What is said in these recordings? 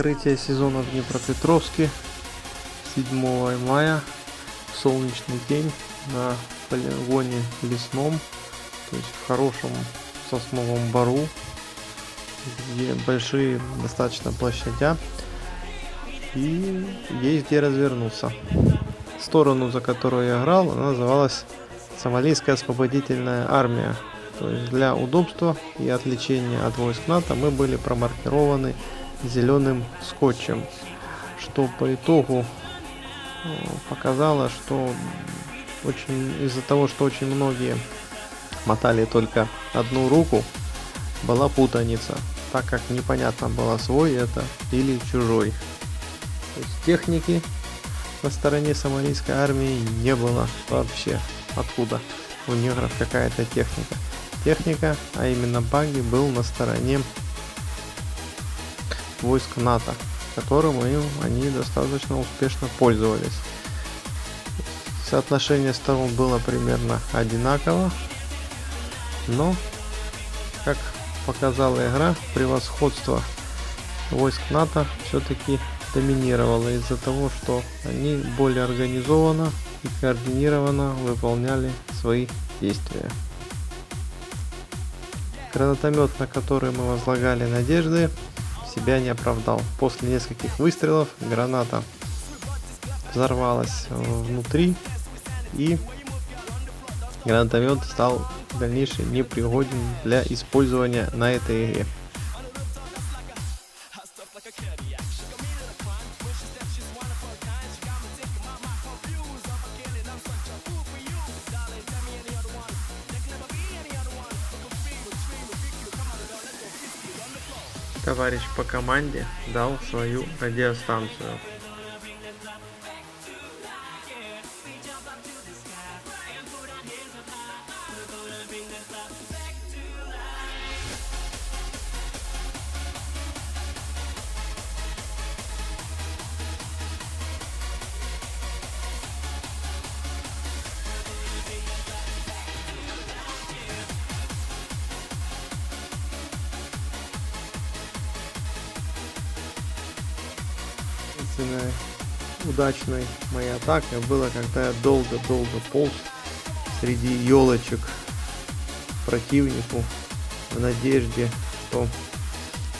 Открытие сезона в Днепропетровске 7 мая. Солнечный день на полигоне лесном, то есть в хорошем сосновом бару, где большие достаточно площадя и есть где развернуться. Сторону, за которую я играл, она называлась Сомалийская освободительная армия. То есть для удобства и отвлечения от войск НАТО мы были промаркированы зеленым скотчем, что по итогу э, показало, что очень из-за того, что очень многие мотали только одну руку, была путаница, так как непонятно было свой это или чужой. То есть техники на стороне сомалийской армии не было вообще. Откуда у негров какая-то техника? Техника, а именно баги, был на стороне войск НАТО, которым они достаточно успешно пользовались. Соотношение сторон было примерно одинаково, но, как показала игра, превосходство войск НАТО все-таки доминировало из-за того, что они более организованно и координированно выполняли свои действия. Гранатомет, на который мы возлагали надежды, себя не оправдал. После нескольких выстрелов граната взорвалась внутри и гранатомет стал в дальнейшем непригоден для использования на этой игре. Товарищ по команде дал свою радиостанцию. Единственная удачной моей атакой было, когда я долго-долго полз среди елочек противнику в надежде, что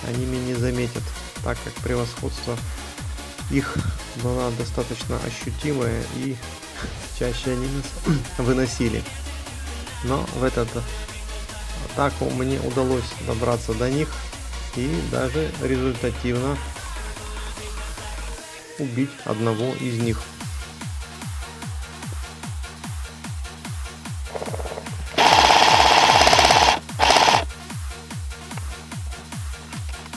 они меня не заметят, так как превосходство их было достаточно ощутимое и чаще они нас выносили. Но в этот атаку мне удалось добраться до них и даже результативно убить одного из них.